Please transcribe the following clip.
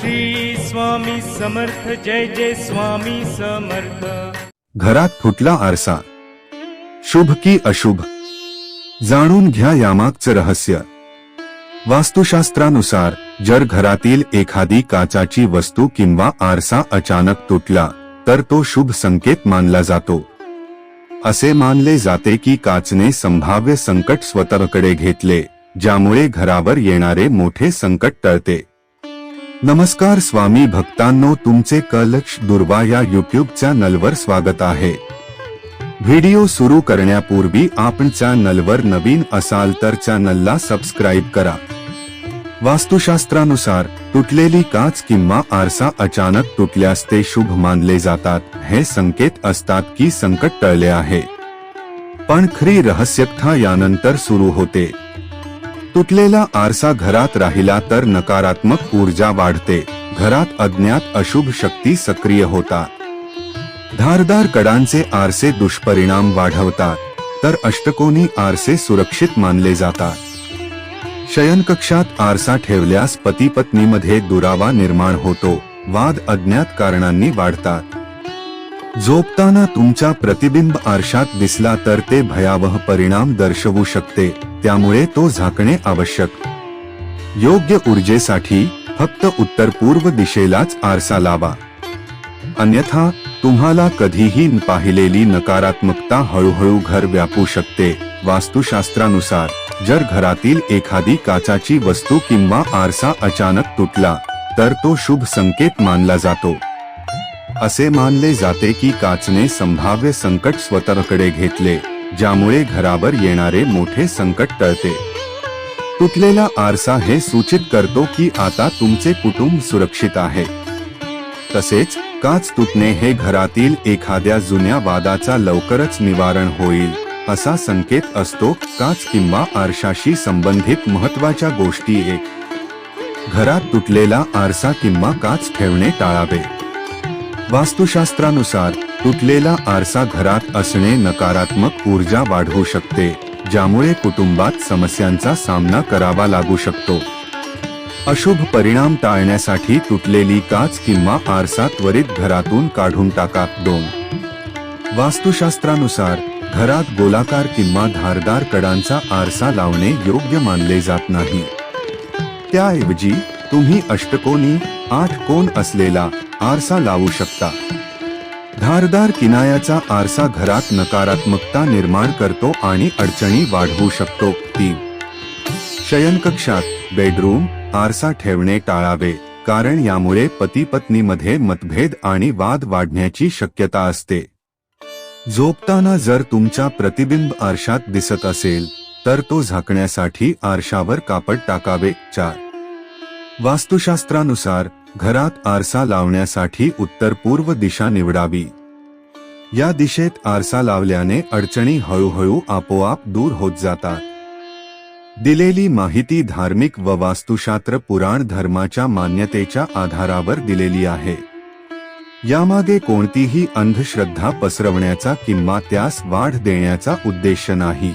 श्री स्वामी समर्थ जय जय स्वामी समर्थ. घरात फुटला आरसा. शुभ की अशुभ. जाणून घ्या यामागचं रहस्य. वास्तुशास्त्रानुसार जर घरातील एखादी काचाची वस्तू किंवा आरसा अचानक तुटला तर तो शुभ संकेत मानला जातो. असे मानले जाते की काचने संभाव्य संकट स्वतःकडे घेतले ज्यामुळे घरावर येणारे मोठे संकट टळते. नमस्कार स्वामी भक्तांनो तुमचे कलक्ष दुर्वा या युट्यूब चॅनलवर स्वागत आहे. व्हिडिओ सुरू करण्यापूर्वी आपण चॅनलवर नवीन असाल तर चॅनलला सबस्क्राईब करा. वास्तुशास्त्रानुसार तुटलेली काच किंवा आरसा अचानक तुटल्यास ते शुभ मानले जातात हे संकेत असतात की संकट टळले आहे. पण खरी रहस्यकथा यानंतर सुरू होते. तुटलेला आरसा घरात राहिला तर नकारात्मक ऊर्जा वाढते. घरात अज्ञात अशुभ शक्ती सक्रिय होतात. धारदार कडांचे आरसे दुष्परिणाम वाढवतात. तर अष्टकोनी आरसे सुरक्षित मानले जातात. शयनकक्षात आरसा ठेवल्यास पती पत्नीमध्ये दुरावा निर्माण होतो. वाद अज्ञात कारणांनी वाढतात. झोपताना तुमचा प्रतिबिंब आरशात दिसला तर ते भयावह परिणाम दर्शवू शकते त्यामुळे तो झाकणे आवश्यक. योग्य ऊर्जेसाठी फक्त उत्तर पूर्व दिशेलाच आरसा लावा. अन्यथा तुम्हाला कधीही पाहिलेली नकारात्मकता हळूहळू घर व्यापू शकते. वास्तुशास्त्रानुसार जर घरातील एखादी काचाची वस्तू किंवा आरसा अचानक तुटला तर तो शुभ संकेत मानला जातो. असे मानले जाते की काचने संभाव्य संकट स्वतःकडे घेतले ज्यामुळे घरावर येणारे मोठे संकट टळते. तुटलेला आरसा हे सूचित करतो की आता तुमचे कुटुंब सुरक्षित आहे. तसेच काच तुटणे हे घरातील एखाद्या जुन्या वादाचा लवकरच निवारण होईल असा संकेत असतो काच किंवा आरशाशी संबंधित महत्त्वाच्या गोष्टी एक. घरात तुटलेला आरसा किंवा काच ठेवणे टाळावे. वास्तुशास्त्रानुसार तुटलेला आरसा घरात असणे नकारात्मक ऊर्जा वाढवू शकते ज्यामुळे कुटुंबात समस्यांचा सामना करावा लागू शकतो. अशुभ परिणाम टाळण्यासाठी तुटलेली काच किंवा आरसा त्वरित घरातून काढून टाका. दोन. वास्तुशास्त्रानुसार घरात गोलाकार किंवा धारदार कडांचा आरसा लावणे योग्य मानले जात नाही. त्याऐवजी तुम्ही अष्टकोनी आठ कोण असलेला आरसा लावू शकता. धारदार किनायाचा आरसा घरात नकारात्मकता निर्माण करतो आणि अडचणी वाढवू शकतो. तीन. शयनकक्षात बेडरूम आरसा ठेवणे टाळावे कारण यामुळे पती पत्नीमध्ये मतभेद आणि वाद वाढण्याची शक्यता असते. झोपताना जर तुमचा प्रतिबिंब आरशात दिसत असेल तर तो झाकण्यासाठी आरशावर कापड टाकावे. चार. वास्तुशास्त्रानुसार घरात आरसा लावण्यासाठी उत्तर पूर्व दिशा निवडावी. या दिशेत आरसा लावल्याने अडचणी हळूहळू आपोआप दूर होत जातात. दिलेली माहिती धार्मिक व वास्तुशास्त्र पुराण धर्माच्या मान्यतेच्या आधारावर दिलेली आहे. यामागे कोणतीही अंधश्रद्धा पसरवण्याचा किंवा त्यास वाढ देण्याचा उद्देश नाही.